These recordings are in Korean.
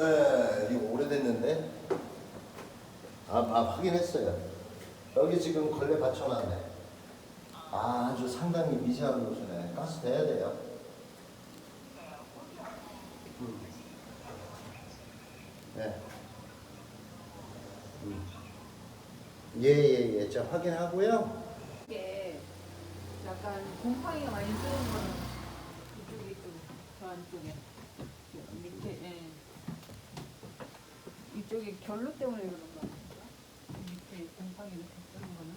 예, 이거 오래됐는데. 아, 아 확인했어요. 여기 지금 걸레 받쳐놨네. 아, 아주 상당히 미세한 곳이네. 가스 돼야 돼요. 음. 네. 음. 예, 예, 예. 자, 확인하고요. 이게 약간 곰팡이가 많이 쓰는 거는 이쪽에 좀, 저 안쪽에. 저 밑에, 예. 이쪽에 결로 때문에 그런 거 아닐까? 밑에 곰팡이 이렇게 쓰는 거는.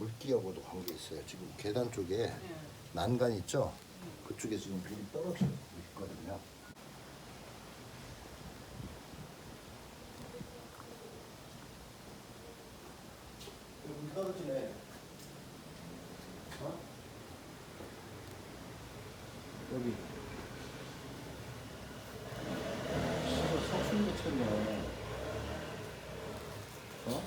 물기하고도 관계 있어요. 지금 계단 쪽에 예. 난간 있죠? 그쪽에 지금 비이 떨어지고 있거든요. 여기 떨어지네. 어? 여기. 어?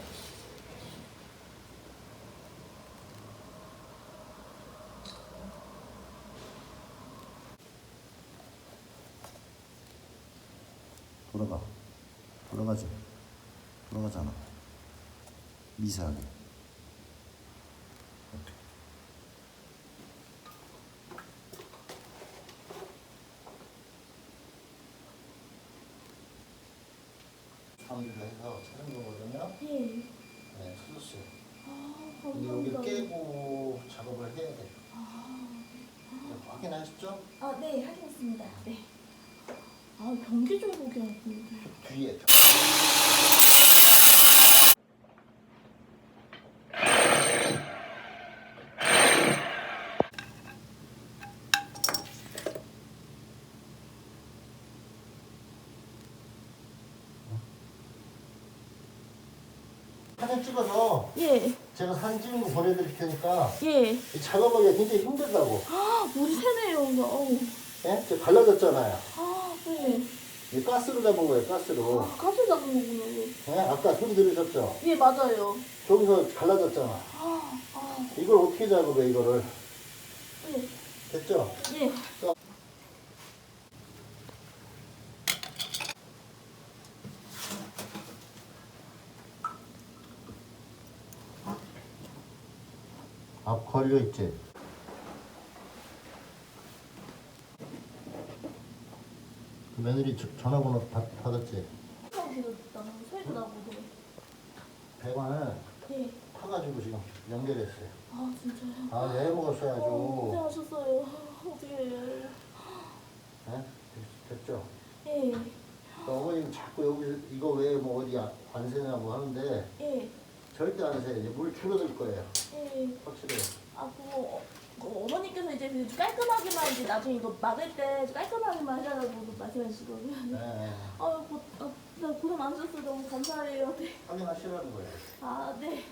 돌아가. 돌아가지. 돌아가잖아. 미세하게. 사람들로 해서 찾은 거거든요. 예. 네, 찾았어요. 아, 근데 여기 감사합니다. 깨고 작업을 해야 돼요. 아, 네, 확인하셨죠? 아, 네, 확인했습니다. 네. 아, 경기절곡이 아픈데. 뒤에. 사진 찍어서 예, 제가 사진 찍은 거 보내드릴 테니까 예. 이 작업하기가 굉장히 힘들다고. 아, 물이 새네요, 오늘. 어우. 예? 저 갈라졌잖아요. 아, 네. 이 가스로 잡은 거예요, 가스로. 아, 가스 잡은 거구나. 예? 아까 소리 들으셨죠? 예, 맞아요. 저기서 갈라졌잖아. 아, 아, 이걸 어떻게 잡으래, 이거를. 예, 됐죠? 예. 앞 걸려 있지? 그 며느리 저- 전화번호 받, 받았지? 소리도 나고도. 배관을 예. 타가지고 지금 연결했어요. 아, 진짜요? 아, 왜 어, 먹었어야죠? 고생하셨어요. 어떻게 해요? 예? 됐죠? 예, 그 어머님 자꾸 여기 이거 왜 뭐 어디 안- 안 새냐고 하는데 예, 절대 안 새. 이제 물 줄어들 거예요. 예. 확실해요. 아, 그거, 어, 그 어머니께서 이제 그 깔끔하게만 이제 나중에 이거 막을 때 깔끔하게만 해달라고 말씀하시거든요. 네. 아유, 고, 아, 나 고생 많으셨어요. 너무 감사해요. 네. 확인하시라는 거예요. 아, 네.